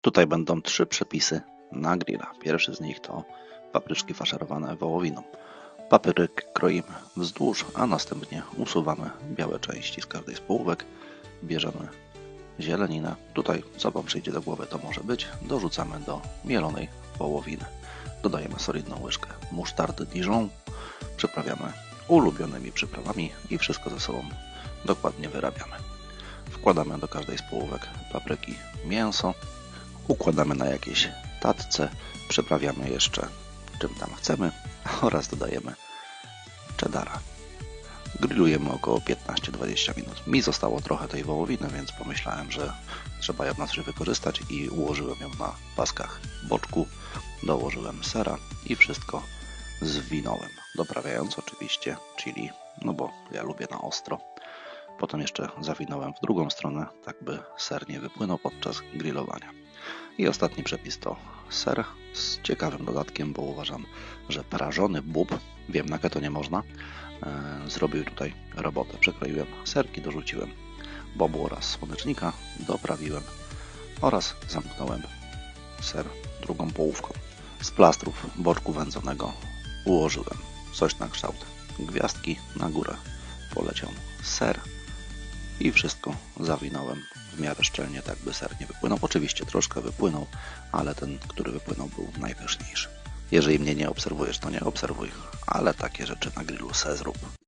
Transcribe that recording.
Tutaj będą trzy przepisy na grilla. Pierwszy z nich to papryczki faszerowane wołowiną. Papryk kroimy wzdłuż, a następnie usuwamy białe części z każdej z połówek. Bierzemy zieleninę. Tutaj, co Wam przyjdzie do głowy, to może być. Dorzucamy do mielonej wołowiny. Dodajemy solidną łyżkę musztardy Dijon. Przyprawiamy ulubionymi przyprawami i wszystko ze sobą dokładnie wyrabiamy. Wkładamy do każdej z połówek papryki mięso. Układamy na jakiejś tatce. Przyprawiamy jeszcze czym tam chcemy oraz dodajemy cheddara. Grillujemy około 15-20 minut. Mi zostało trochę tej wołowiny, więc pomyślałem, że trzeba ją na coś wykorzystać i ułożyłem ją na paskach boczku. Dołożyłem sera i wszystko zwinąłem. Doprawiając oczywiście chili, no bo ja lubię na ostro. Potem jeszcze zawinąłem w drugą stronę, tak by ser nie wypłynął podczas grillowania. I ostatni przepis to ser z ciekawym dodatkiem, bo uważam, że prażony bób, wiem na keto nie można, e, zrobił tutaj robotę. Przekroiłem serki, dorzuciłem bobu oraz słonecznika, doprawiłem oraz zamknąłem ser drugą połówką. Z plastrów boczku wędzonego ułożyłem coś na kształt gwiazdki, na górę poleciał ser i wszystko zawinąłem w miarę szczelnie, tak by ser nie wypłynął. Oczywiście troszkę wypłynął, ale ten, który wypłynął był najpyszniejszy. Jeżeli mnie nie obserwujesz, to nie obserwuj, ale takie rzeczy na grillu se zrób.